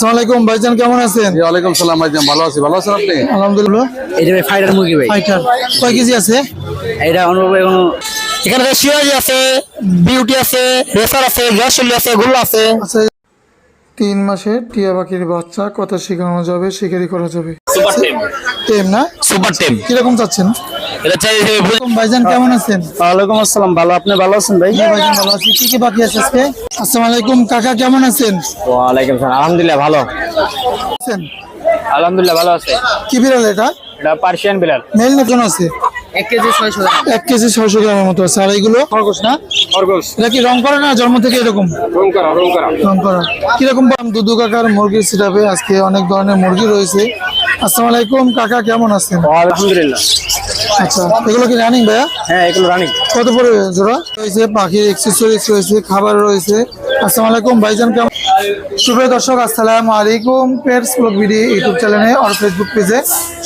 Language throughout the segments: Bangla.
আসসালামাইকুম ভাইজান কেমন আছেন? ওয়ালাইকুম সালাম ভাইজান ভালো আছি। ভালো আছেন আপনি? আলহামদুলিল্লাহ। এটা ভাই ফাইটার মুরগি ভাই। ফাইটার। কয় কেজি আছে? এটা অনুভব এখন এখানে সিরাজি আছে বিউটি আছে রেসার আছে গ্যাসলি আছে গুল্লা আছে। আচ্ছা তিন মাসে টিয়া পাখির বাচ্চা কথা শেখানো যাবে শিকারি করা যাবে। সুপার টেম। টেম না? সুপার টেম। কীরকম চাচ্ছেন? এটা চাই আসসালামাইকুম ভাইজান কেমন আছেন? ওয়ালাইকুম আসসালাম ভালো। আপনি ভালো আছেন ভাই? ভাইজান ভালো আছি। কি কি বাকি আছে আজকে? আসসালামু আলাইকুম কাকা কেমন আছেন? ওয়ালাইকুম আসসালাম আলহামদুলিল্লাহ ভালো। আছেন? আলহামদুলিল্লাহ ভালো আছে। কি বিড়াল এটা? এটা পার্সিয়ান বিলাল মেল না কেন আছে? এক কেজি ছয়শো এক কেজি ছয়শো গ্রামের মতো আছে। আর এইগুলো খরগোশ না? খরগোশ। এটা কি রং করে না জন্ম থেকে এরকম? রং করা রং করা। রং করা কীরকম দাম? দুদু কাকার মুরগির সিটাপে আজকে অনেক ধরনের মুরগি রয়েছে। আসসালামু আলাইকুম কাকা কেমন আছেন? আলহামদুলিল্লাহ। আচ্ছা এগুলো কি রানিং ভাইয়া? হ্যাঁ এগুলো রানিং কত পড়ে জোড়া? রয়েছে পাখির এক্সেসরিজ রয়েছে খাবার রয়েছে। আসসালামু আলাইকুম ভাইজান কেমন? সুপ্রিয় দর্শক আসসালামু আলাইকুম পেটস ব্লগ ভিডিও ইউটিউব চ্যানেলে আর ফেসবুক পেজে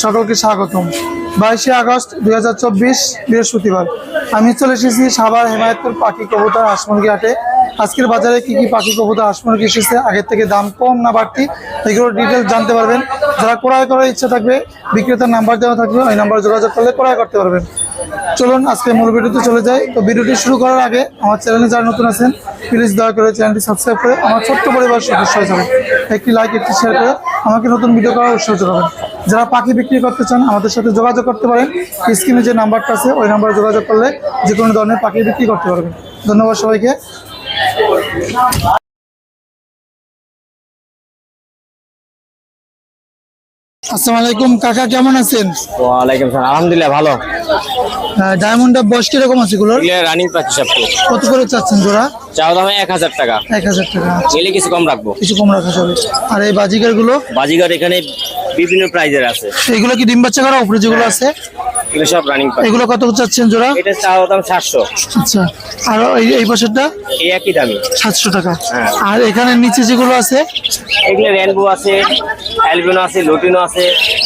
সকলকে স্বাগতম। বাইশে আগস্ট দু হাজার চব্বিশ বৃহস্পতিবার। আমি চলে এসেছি সাভার হেমায়তপুর পাখি কবুতর হাঁসমুরগি হাটে। আজকের বাজারে কি কি পাখি কবুতর হাঁসমুরগি এসেছে, আগের থেকে দাম কম না বাড়তি এগুলো ডিটেলস জানতে পারবেন। যারা ক্রয় করার ইচ্ছা থাকবে, বিক্রেতার নাম্বার দেওয়া থাকবে, ওই নাম্বার যোগাযোগ করলে ক্রয় করতে পারবেন। চলুন, আজকে মূল ভিডিওতে চলে যাই। তো ভিডিওটি শুরু করার আগে, আমার চ্যানেলে যারা নতুন আছেন প্লিজ দয়া করে চ্যানেলটি সাবস্ক্রাইব করে আমার ছোট্ট পরিবার সদস্য হয়ে যাবেন। একটি লাইক একটি শেয়ার করে আমাকে নতুন ভিডিও করার উৎসাহ যোগাবেন। যারা পাখি বিক্রি করতে চান, আমাদের সাথে যোগাযোগ করতে পারেন। স্ক্রিনে যে নাম্বারটা আছে, ওই নাম্বারে যোগাযোগ করলে যে কোনো ধরনের পাখি বিক্রি করতে পারবেন। ধন্যবাদ সবাইকে। আসসালামু আলাইকুম, কাকা কেমন আছেন? ওয়ালাইকুম আসসালাম আলহামদুলিল্লাহ, ভালো। ডায়মন্ডের বয়স কীরকম আছে এগুলোর? রানিং পাখি সব কত করে চাচ্ছেন জোড়া? চাও দামে এক হাজার টাকা। এক হাজার টাকা নিলে কিছু কম রাখব। কিছু কম রাখা যাবে। আর এই বাজিকারগুলো বাজিঘর এখানে বিভিন্ন প্রাইজের আছে। এগুলো কি ডিম বাচ্চা করা উপরে যেগুলো আছে? এগুলো সব রানিং এগুলো কত চাচ্ছেন জোড়া? এটা চাও দাম সাতশো। আচ্ছা। আর এই এই পাশেরটা? এই একই দামি সাতশো টাকা। হ্যাঁ। আর এখানে নিচে যেগুলো আছে? এগুলো রেনবো আছে অ্যালবিনো আছে লুটিনো আছে।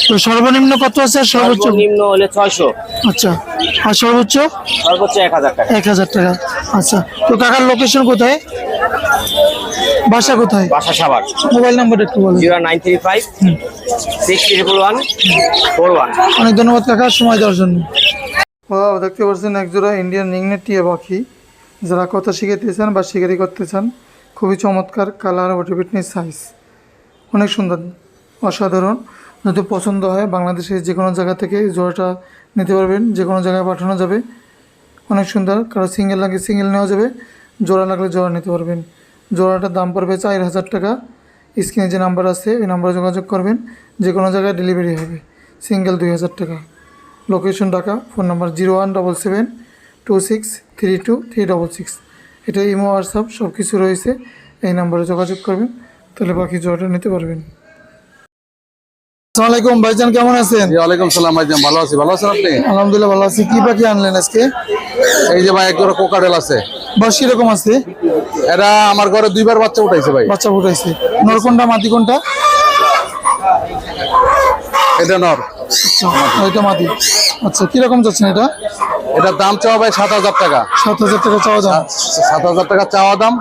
তো সর্বনিম্ন কত আছে সর্বোচ্চ? নিম্ন হলে ছয়শো। আচ্ছা। আর সর্বোচ্চ? সর্বোচ্চ এক হাজার টাকা। এক হাজার টাকা। আচ্ছা তো কাকার লোকেশন কোথায়? বাসা কোথায়? বাসা সাবার মোবাইল নাম্বার একটু বলেন। Zero nine three five six triple one four one. অনেক ধন্যবাদ কাকা সময় দেওয়ার জন্য। ওয়াও দেখতে পাচ্ছেন একজোড়া ইন্ডিয়ান রিংনেট টিয়া পাখি। যারা কথা শিখাতে চান বা শিকারি করতে চান খুবই চমৎকার কালার বডি ফিটনেস সাইজ অনেক সুন্দর অসাধারণ। যদি পছন্দ হয় বাংলাদেশের যে কোনো জায়গা থেকে জোড়াটা নিতে পারবেন, যে কোনো জায়গায় পাঠানো যাবে। অনেক সুন্দর, কারও সিঙ্গেল লাগে সিঙ্গেল নেওয়া যাবে, জোড়া লাগলে জোড়া নিতে পারবেন। জোড়াটার দাম পড়বে চার হাজার টাকা। স্ক্রিনে যে নাম্বার আছে ওই নাম্বারে যোগাযোগ করবেন, যে কোনো জায়গায় ডেলিভারি হবে। সিঙ্গেল দুই হাজার টাকা। Location Dhaka phone number zero one double seven two six three two three double six এটা ইমো হোয়াটসঅ্যাপ সব কিছু রয়েছে, এই নাম্বারে যোগাযোগ করবেন, তাহলে বাকি জোড়াটা নিতে পারবেন। আসসালামু আলাইকুম ভাইজান কেমন আছেন? ওয়ালাইকুম সালাম ভাইজান ভালো আছি। ভালো আছেন আপনি? আলহামদুলিল্লাহ ভালো আছি। কি পাখি আনলেন আজকে? এই যে ভাই এক কোকাডেল আছে। বয়স কীরকম আছে? এরা আমার ঘরে দুইবার বাচ্চা উঠাইছে ভাই। বাচ্চা উঠাইছে। নর কোনটা মাটি কোনটা? এটা নর। আচ্ছা আচ্ছা কীরকম যাচ্ছেন এটা? এটার দাম চাওয়া ভাই সাত হাজার টাকা। সাত হাজার টাকা চাওয়া যান সাত হাজার টাকা চাওয়া দাম।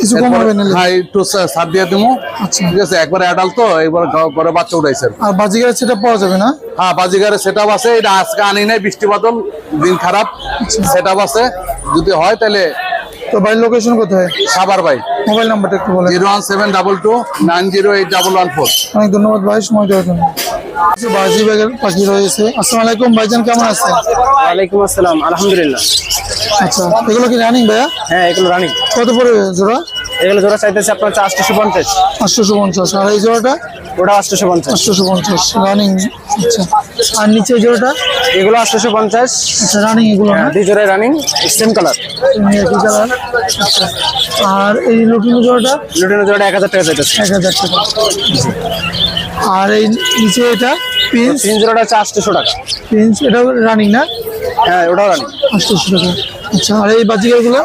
কিছু কম হবে নিলে হ্যাঁ একটু ছাড় দিয়ে দেবো আচ্ছা। ঠিক আছে একবার অ্যাডাল্ট তো ঘরে বাচ্চা উঠাইছে আর বাজিগার সেটা পাওয়া যাবে না? হ্যাঁ বাজিগারে সেট আছে এটা আজকে আনি নাই বৃষ্টি বাদল দিন খারাপ। সেট আছে যদি হয় তাহলে তো বাড়ির লোকেশন কোথায়? সাবার ভাই। মোবাইল নাম্বারটা একটু বলেন। Zero one seven double two nine zero eight double one four. অনেক ধন্যবাদ ভাই সময় দেওয়ার জন্য। বাজি ব্যাগের পাখি রয়েছে আসসালামু আলাইকুম ভাইজান কেমন আছেন? ওয়ালাইকুম আসসালাম আলহামদুলিল্লাহ। আচ্ছা এগুলো কি রানিং ভাইয়া? হ্যাঁ এগুলো রানিং কত জোড়া? এগুলো জোড়া চাইতেছে আপনার পঞ্চাশ। আটশোশো পঞ্চাশ। আর এই জোড়াটা? ওটা আটশোশো পঞ্চাশ। আটশোশো পঞ্চাশ রানিং আচ্ছা। আর নিচে জোড়াটা? এগুলো আটশোশো পঞ্চাশ। আচ্ছা রানিং এগুলো দুই জোড়ায় রানিং সেম কালার একই কালার আচ্ছা। আর এই লুটিনো জোড়াটা? লুটিনো জোড়াটা এক হাজার টাকা চাইতেছে। এক হাজার টাকা। আচ্ছা। আর এই নিচে এটা পিন্স তিন জোড়াটা হচ্ছে আটশোশো টাকা। পিন্স এটাও রানিং না? হ্যাঁ ওটাও রানিং আটশোশো টাকা। আচ্ছা আর এই বাজিকারগুলো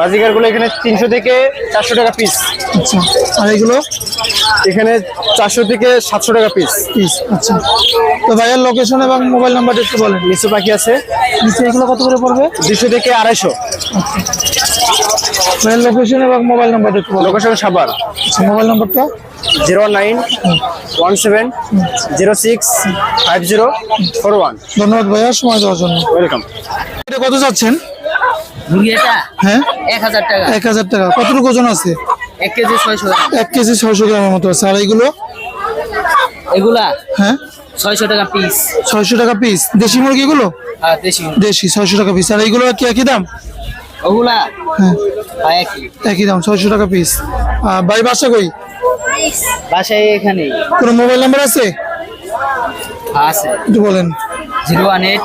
বাজিকারগুলো এখানে তিনশো থেকে চারশো টাকা পিস আচ্ছা আর এইগুলো এখানে চারশো থেকে সাতশো টাকা পিস পিস আচ্ছা। তো ভাইয়ের লোকেশন এবং মোবাইল নাম্বারটা একটু বলেন। লিচু পাখি আছে। নিচে এগুলো কত করে পড়বে? দুশো থেকে আড়াইশো। লোকেশন এবং মোবাইল নাম্বার একটু লোকেশন সাবার মোবাইল নাম্বারটা zero nine one seven zero six five zero four one. ধন্যবাদ ভাইয়া সময় দেওয়ার জন্য। ওয়েলকাম এটা কত যাচ্ছেন হ্যাঁ? এক হাজার টাকা। এক হাজার টাকা। কতটুকু ওজন আছে? এক কেজি ছয়শো এক কেজি ছয়শো গ্রামের মতো আছে। আর এইগুলো এগুলা? হ্যাঁ? ছয়শো টাকা পিস ছয়শো টাকা পিস দেশি মুরগিগুলো? আর দেশি। দেশি ছয়শো টাকা পিস আর এইগুলো কি একই দাম? ওগুলা হ্যাঁ। একই। একই দাম ছয়শো টাকা পিস বাসা কই? বাসায় এখানে কোনো মোবাইল নাম্বার আছে? আছে। একটু বলেন। Zero one eight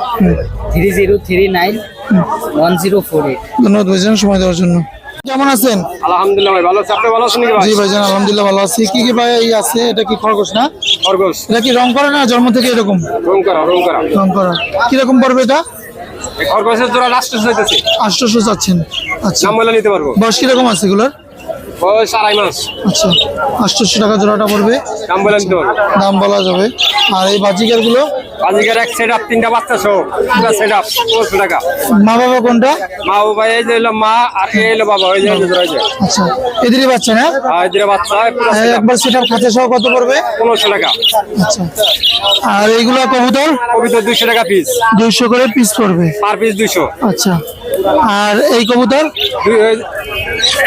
three zero three nine one zero four eight. ধন্যবাদ ভাইজান সময় দেওয়ার জন্য। কেমন আছেন? আলহামদুলিল্লাহ ভাই ভালো আছে। আপনি ভালো আছেন নাকি জি ভাইজান আলহামদুলিল্লাহ ভালো আছি। কি কি ভাই আছে? এটা কি খরগোশ না? খরগোশ। এটা কি রং করে না জন্ম থেকে এরকম? রুম করা। রং করা। কীরকম পড়বে এটা? খরগোশের জোড়া লাস্ট হইতেছে আটশোশো চাচ্ছেন আচ্ছা। নাম বলে নিতে পারব? বয়স কীরকম আছে এগুলোর? বয়স আড়াই মাস। আচ্ছা আটশোশো টাকা জোড়াটা পড়বে। দাম বলা দাম বলা যাবে। আর এই বাজিকারগুলো বাজিকার এক সেট আপ তিনটা বাচ্চা সহ দুটা সেট আপ পনেরোশো টাকা। মা বাবা কোনটা? মা ভাই এই যে হলো মা আর এই হলো বাবা ওই যে আচ্ছা এদেরই বাচ্চা না? আর এদের বাচ্চা পুরো হ্যাঁ, একবার সেটার খাঁচা সহ কত পড়বে? পনেরোশো টাকা। আচ্ছা। আর এইগুলো কবুতর? কবিতা দুইশো টাকা পিস দুইশো করে পিস পড়বে। পার পিস দুইশো। আচ্ছা। আর এই কবুতর?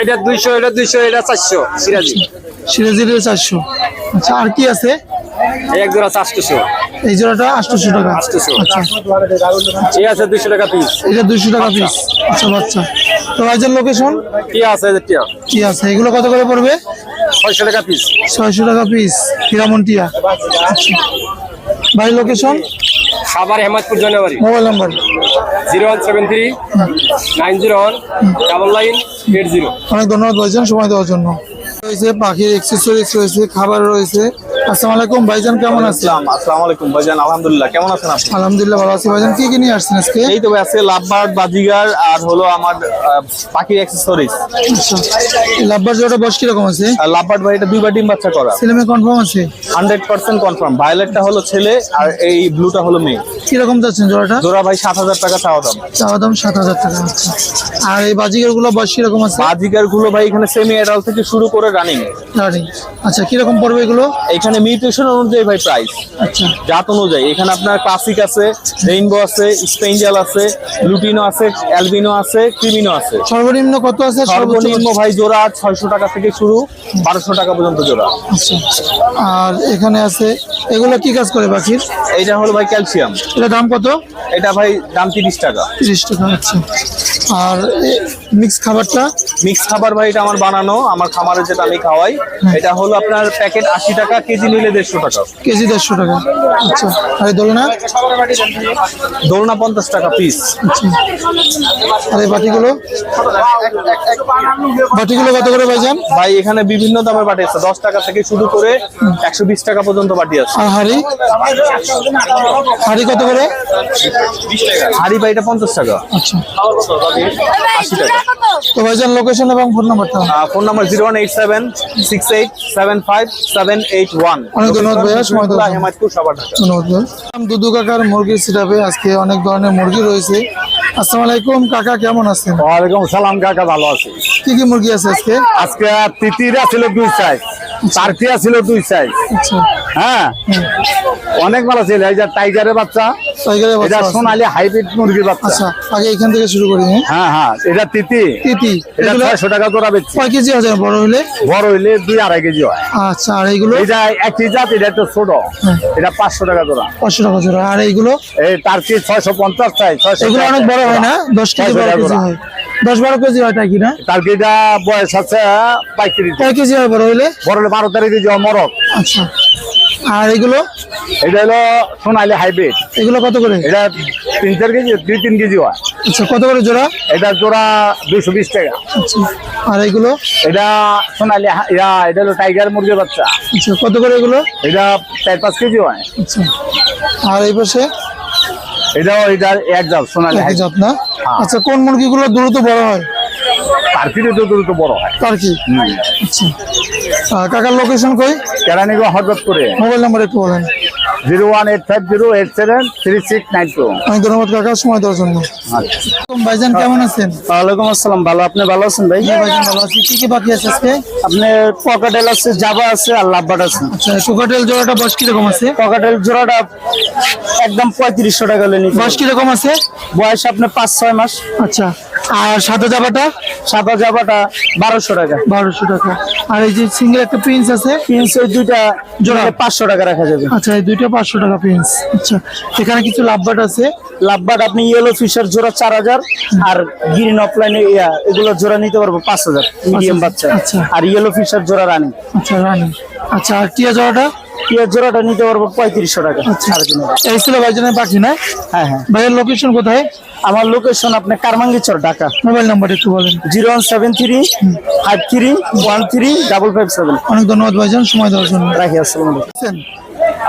এটা দুইশো এটা দুইশো এটা চারশো সিরাজি। সিরাজির চারশো। আচ্ছা আর কি আছে? এক জোড়া চারশোশো এই জোড়াটা আটশোশো টাকা। আচ্ছা। এই আছে দুইশো টাকা পিস এটা দুইশো টাকা পিস আচ্ছা বাচ্চা তো ভাইজান লোকেশন কি আছে টিয়া। কি আছে। এগুলো কত করে পড়বে? ছয়শো টাকা পিস ছয়শো টাকা পিস হিরামন্টিয়া আচ্ছা। ভাই লোকেশন সাভার হেমাদপুর জানুয়ারি mobile number. Zero one seven three nine zero one double nine eight zero. অনেক ধন্যবাদ ভাইজান সময় দেওয়ার জন্য। রয়েছে পাখির এক্সেসরিজ রয়েছে খাবার রয়েছে আসসালামু আলাইকুম ভাইজান কেমন আছেন? আসসালাম আসসালামু আলাইকুম ভাইজান আলহামদুলিল্লাহ কেমন আছেন আপনি? আলহামদুলিল্লাহ ভালো আছি ভাইজান কি কি নিয়ে আসছেন আজকে? এই তো ভাই আজকে লাভবার্ড বাজিগার আর হলো আমার আহ, পাখির অ্যাক্সেসরিজ আচ্ছা আছে? লাভবার্ড ভাই এটা দুইবার ডিম বাচ্চা করা। ছেলে কনফার্ম আছে? হান্ড্রেড পার্সেন্ট কনফার্ম ভায়োলেটটা হলো ছেলে আর এই ব্লুটা হলো মেয়ে। কীরকম যাচ্ছেন জোড়াটা? জোড়া ভাই সাত হাজার টাকা চাওয়া দাম। চাওয়া দাম সাত হাজার টাকা আর এই বাজিকারগুলো বয়স আছে? বাজিগারগুলো ভাই এখানে সেমি অ্যাডাল্ট থেকে শুরু করে রানিং রানিং আচ্ছা কীরকম পড়বে এগুলো? এখানে মিউটেশন অনুযায়ী ভাই প্রাইস আচ্ছা। জাত অনুযায়ী। এখানে আপনার ক্লাসিক আছে রেইনবো আছে স্পেঞ্জাল আছে লুটিনো আছে অ্যালবিনো আছে ক্রিমিনো আছে। সর্বনিম্ন কত আছে? সর্বনিম্ন ভাই জোড়া ছয়শো টাকা থেকে শুরু বারোশো টাকা পর্যন্ত জোড়া। আচ্ছা। আর এখানে আছে এগুলো কি কাজ করে পাখির? এটা হলো ভাই ক্যালসিয়াম এটা দাম কত? এটা ভাই দাম তিরিশ টাকা। তিরিশ টাকা আচ্ছা। আর মিক্স খাবারটা? মিক্স খাবার ভাই এটা আমার বানানো আমার খামারে যেটা আমি খাওয়াই এটা হলো আপনার প্যাকেট আশি টাকা কেজি নিলে দেড়শো টাকা। কেজি দেড়শো টাকা। আচ্ছা আর দোলনা? দোলনা পঞ্চাশ টাকা পিস আচ্ছা। আর এই বাটিগুলো? বাটিগুলো কত করে ভাইজান? ভাই এখানে বিভিন্ন দামের বাটি আছে। দশ টাকা থেকে শুরু করে একশো বিশ টাকা পর্যন্ত বাটি আছে। আর হাড়ি? হাড়ি কত করে? হাড়ি ভাই এটা পঞ্চাশ টাকা। আচ্ছা। আশি টাকা। তো ভাইজান লোকেশন এবং ফোন নাম্বারটা phone number zero one eight seven six eight seven five seven eight one অনেক ধন্যবাদ ভাইয়া, সময় দেওয়ার জন্য। হেমায়তপুর সবার ধন্যবাদ। দুদু কাকার মুরগির সিটাপে আজকে অনেক ধরনের মুরগি রয়েছে। আসসালামু আলাইকুম কাকা কেমন আছেন? ওয়ালাইকুম সালাম কাকা ভালো আছি। কি কি মুরগি আছে আজকে? আজকে তিতিরা ছিল দুই সাইজ তারকিয়া ছিল দুই সাইজ আচ্ছা। হ্যাঁ। অনেক ভালো ছিল এই যে টাইগারের বাচ্চা এটা সোনালি হাইব্রিড মুরগির বাচ্চা। আচ্ছা আগে এখান থেকে শুরু করি হ্যাঁ হ্যাঁ হ্যাঁ এটা তিতি। তিতি। এটা এগুলো ছয়শো টাকা জোড়া বেচছি। কয় কেজি আছে বড় হলে বড় হইলে দুই আড়াই কেজি হয়। আচ্ছা আর এইগুলো? এটা একই জাত এটা একটু ছোট। হ্যাঁ। এটা পাঁচশো টাকা জোড়া। পাঁচশো টাকা জোড়া। আর এইগুলো? এই টার্কি ছয়শো পঞ্চাশ চাই? ছয়শো এগুলো অনেক বড় হয় না? দশ কেজি ছয়শো বারো টাকা কেজি হয়। দশ বারো কেজি হয় টাকি না? টার্কিটা বয়স আছে? পাইকারি কয় কেজি হয় বড় হলে বড় হলে বারো তারিখ কেজি হয় মরক। আচ্ছা। আর এগুলো? এটা হলো সোনালি হাইব্রিড। এগুলো কত করে? এটা তিন চার কেজি দুই তিন কেজি হয়। আচ্ছা কত করে জোড়া? এটা জোড়া দুইশো বিশ টাকা। আচ্ছা আর এগুলো? এটা সোনালি ইয়া এটা হলো টাইগার মুরগির বাচ্চা। আচ্ছা কত করে এগুলো? এটা চার পাঁচ কেজি হয়। আচ্ছা আর এই পাশে? এটাও এটা এক জাত সোনালি একই জাত না? হ্যাঁ। আচ্ছা কোন মুরগিগুলো দ্রুত বড় হয়? ফিরে তো দ্রুত বড় হয়। তার কি আচ্ছা। কাকার লোকেশন কই? কেরানীগঞ্জ হঠাৎ করে মোবাইল নাম্বার একটু বলেন। Zero one eight five zero eight seven three six nine two. অনেক ধন্যবাদ কাকা সময় দেওয়ার জন্য। ভাইজান কেমন আছেন? ওয়ালাইকুম আসসালাম ভালো। আপনি ভালো আছেন ভাই? ভাইজান ভালো আছি। কি কি বাকি আছে আজকে? আপনার পকেটেল আছে জাবা আছে আর লাভবাট আছে। আচ্ছা জোড়াটা বয়স কীরকম আছে? পকেটেল জোড়াটা একদম পঁয়ত্রিশশো টাকা লেনি বয়স কীরকম আছে? বয়স আপনার পাঁচ ছয় মাস। আচ্ছা। আর সাদা জাবাটা সাদা জাবাটা বারোশো টাকা। বারোশো টাকা। আর এই যে সিঙ্গেল একটা প্রিন্স আছে? প্রিন্স ওই দুইটা জোড়া? জোড়া পাঁচশো টাকা রাখা যাবে। আচ্ছা এই দুইটা পাঁচশো টাকা প্রিন্স আচ্ছা এখানে কিছু লাভবাট আছে? লাভবাট আপনি ইয়েলো ফিশার জোড়া চার হাজার আর গ্রিন অফলাইনে ইয়া এগুলো জোড়া নিতে পারব পাঁচ হাজার মিডিয়াম বাচ্চা। আচ্ছা। আর ইয়েলো ফিশার জোড়া রানি আচ্ছা রানি আচ্ছা আর টিয়া জোড়াটা? ইয়ের জোড়াটা নিতে পারব পঁয়ত্রিশশো টাকা। তিন এই ছিল ভাইজানের পাখি না? হ্যাঁ হ্যাঁ। ভাইয়ের লোকেশন কোথায়? আমার লোকেশন আপনি কারমাঙ্গিচর ঢাকা। মোবাইল নাম্বার একটু বলেন। Zero one seven three five three one three double five seven. অনেক ধন্যবাদ ভাইজান সময় দেওয়ার জন্য। রাখি আসসালাম আছেন?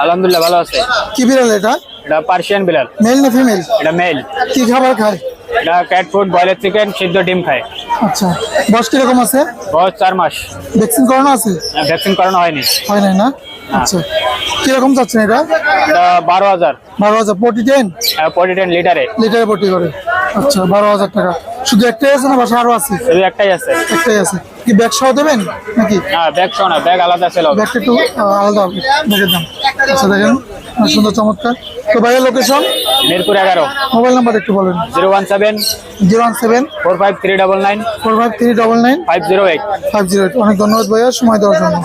আলহামদুলিল্লাহ ভালো আছে। কি বিড়াল এটা? এটা পার্সিয়ান বিলাল মেল না ফিমেল এটা মেল কি খাবার খায়? এটা ক্যাট ফুড বয়লার চিকেন সিদ্ধ ডিম খায়। আচ্ছা বয়স কীরকম আছে? বয়স চার মাস। ভ্যাকসিন করানো আছে? ভ্যাকসিন করানো হয়নি। হয় নাই না? আচ্ছা কীরকম চাচ্ছেন এটা? এটা বারো হাজার। বারো হাজার পটি টেন ফোর্টি টেন লিটারে। লিটারে প্রতি করে। আচ্ছা বারো হাজার টাকা। শুধু একটাই আছে না বাসা আরও আছে? শুধু একটাই আছে। একটাই আছে। কি ব্যাগ সহ দেবেন নাকি? না ব্যাগ শো না ব্যাগ আলাদা ছিল। ব্যাগটা একটু আলাদা হবে ব্যাগের দাম। আচ্ছা দেখেন সুন্দর চমৎকার। তো ভাইয়ের লোকেশন মিরপুর এগারো। মোবাইল নাম্বার একটু বলেন। Zero one seven zero one seven four five three double nine four five three double nine five zero eight. Five zero eight. অনেক ধন্যবাদ ভাইয়া সময় দেওয়ার জন্য।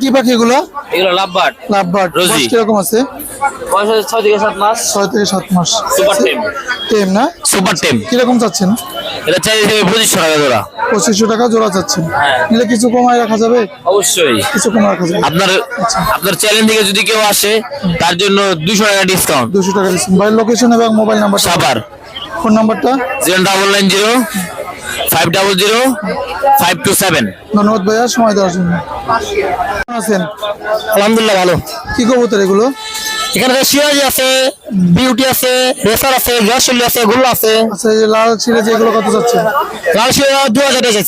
কি পাখি এগুলো? এগুলো লাভবার্ড। লাভ বার্ড রোজি। কীরকম আছে? বয়স হচ্ছে ছয় থেকে সাত মাস। ছয় থেকে সাত মাস। সুপার টেম টেম না? সুপার টেম কীরকম চাচ্ছেন? এটা চাই পঁচিশশো টাকা জোড়া। পঁচিশশো টাকা জোড়া চাচ্ছেন। নিলে কিছু কমায় রাখা যাবে? অবশ্যই। কিছু কমায় রাখা যাবে। আপনার আপনার চ্যানেল থেকে যদি কেউ আসে তার জন্য দুশো টাকা ডিসকাউন্ট দুশো টাকা দিচ্ছেন ভাইয়ের লোকেশন এবং মোবাইল নাম্বার সাবার ফোন নাম্বারটা zero double nine zero five double zero five two seven ধন্যবাদ ভাইয়া সময় দেওয়ার জন্য। আছেন? আলহামদুলিল্লাহ ভালো। কি কবুতর এগুলো? এখানে সিরাজি আছে বিউটি আছে রেসার আছে গ্যাসলি আছে গুল্লা আছে। আচ্ছা এই লাল ছিঁড়ে যে এগুলো কত যাচ্ছে? লাল সিরা দু হাজার টাকা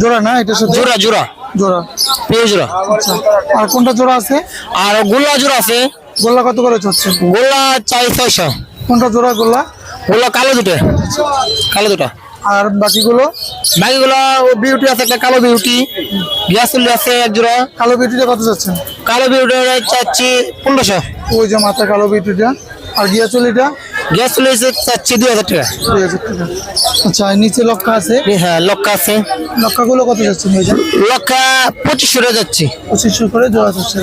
জোড়া না এটার সাথে? জোড়া জোড়া। জোড়া। পেয়ে জোড়া। আচ্ছা আর কোনটা জোড়া আছে? আর গুল্লা জোড়া আছে। গোল্লা কত করে চাচ্ছে গোল্লা চাই ছয়শো। কোনটা জোড়া গোল্লা? গোল্লা কালো দুটো। কালো দুটো। আর বাকিগুলো? বাকিগুলো বিউটি আছে একটা কালো বিউটি গ্যাসলি আছে এক জোড়া। কালো বিউটিটা কত যাচ্ছেন কালো বিউটি চাচ্ছি পনেরোশো। ওই যে মাথা কালো বিউটিটা আর গিয়া চলিটা? গ্যাসলি চাচ্ছি দুই হাজার টাকা। দুই হাজার টাকা। আচ্ছা নিচে লক্ষা আছে? হ্যাঁ লক্কা আছে। লক্ষাগুলো কত যাচ্ছেন ভাইজান লক্কা পঁচিশশো টাকা যাচ্ছি। পঁচিশশো করে জোড়া যাচ্ছে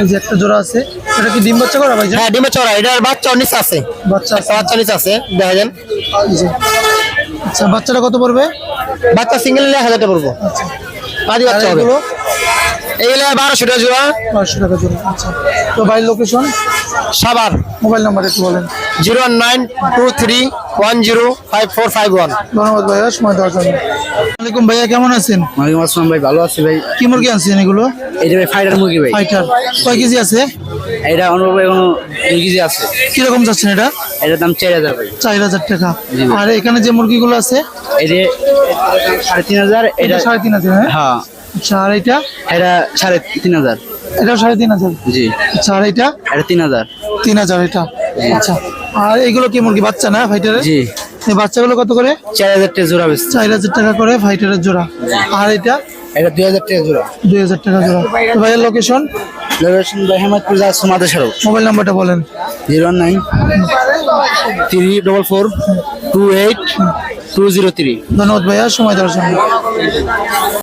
এই যে একটা জোড়া আছে। এটা কি ডিম বাচ্চা করা ভাইজান হ্যাঁ ডিমের চড়া এটার বাচ্চা নিচে আছে। বাচ্চা বাচ্চা নিচে আছে দেখা যান। আচ্ছা বাচ্চাটা কত পড়বে? বাচ্চা সিঙ্গেল নিলে হাজার টাকা পড়ব। আদি আর বাচ্চা হবে। এইগুলো বারোশো টাকা জোড়া। পাঁচশো টাকা জোড়া আচ্ছা। তো ভাই লোকেশন সাবার মোবাইল নাম্বার একটু বলেন। Zero nine two three one zero five four five one. ধন্যবাদ ভাইয়া সময় দেওয়ার জন্য। আসসালামাইকুম ভাইয়া কেমন আছেন? ওয়ালাইকুম আসসালাম ভাই ভালো আছি ভাই। কি মুরগি আনছেন এগুলো? এটা ভাই ফাইটার মুরগি ভাই। ফাইটার কয় কেজি আছে? এটা অনুভব এখন দুই কেজি আছে। কীরকম যাচ্ছেন এটা? এটার দাম চার হাজার চার হাজার টাকা। আর এখানে যে মুরগিগুলো আছে? এটা সাড়ে তিন হাজার এটা এটা সাড়ে তিন হাজার হ্যাঁ? হ্যাঁ। আচ্ছা আর এটা? এটা সাড়ে তিন হাজার। এটাও সাড়ে তিন হাজার? জি। আচ্ছা আর এটা? এটা তিন হাজার। তিন হাজার এটা। আচ্ছা আর এগুলো কি মুরগি বাচ্চা না ফাইটারের জি। এই বাচ্চাগুলো কত করে? চার হাজার টাকা জোড়া বেশি চার হাজার টাকা করে ফাইটারের জোড়া। আর এটা? এটা দুই হাজার টাকা জোড়া। দুই হাজার টাকা জোড়া। ভাইয়ের লোকেশন লোকেশন হেমাদপুর যা সমাধা সড়ক মোবাইল নাম্বারটা বলেন। Zero nine three double four two eight two zero three ধন্যবাদ ভাইয়া সময় দেওয়ার জন্য।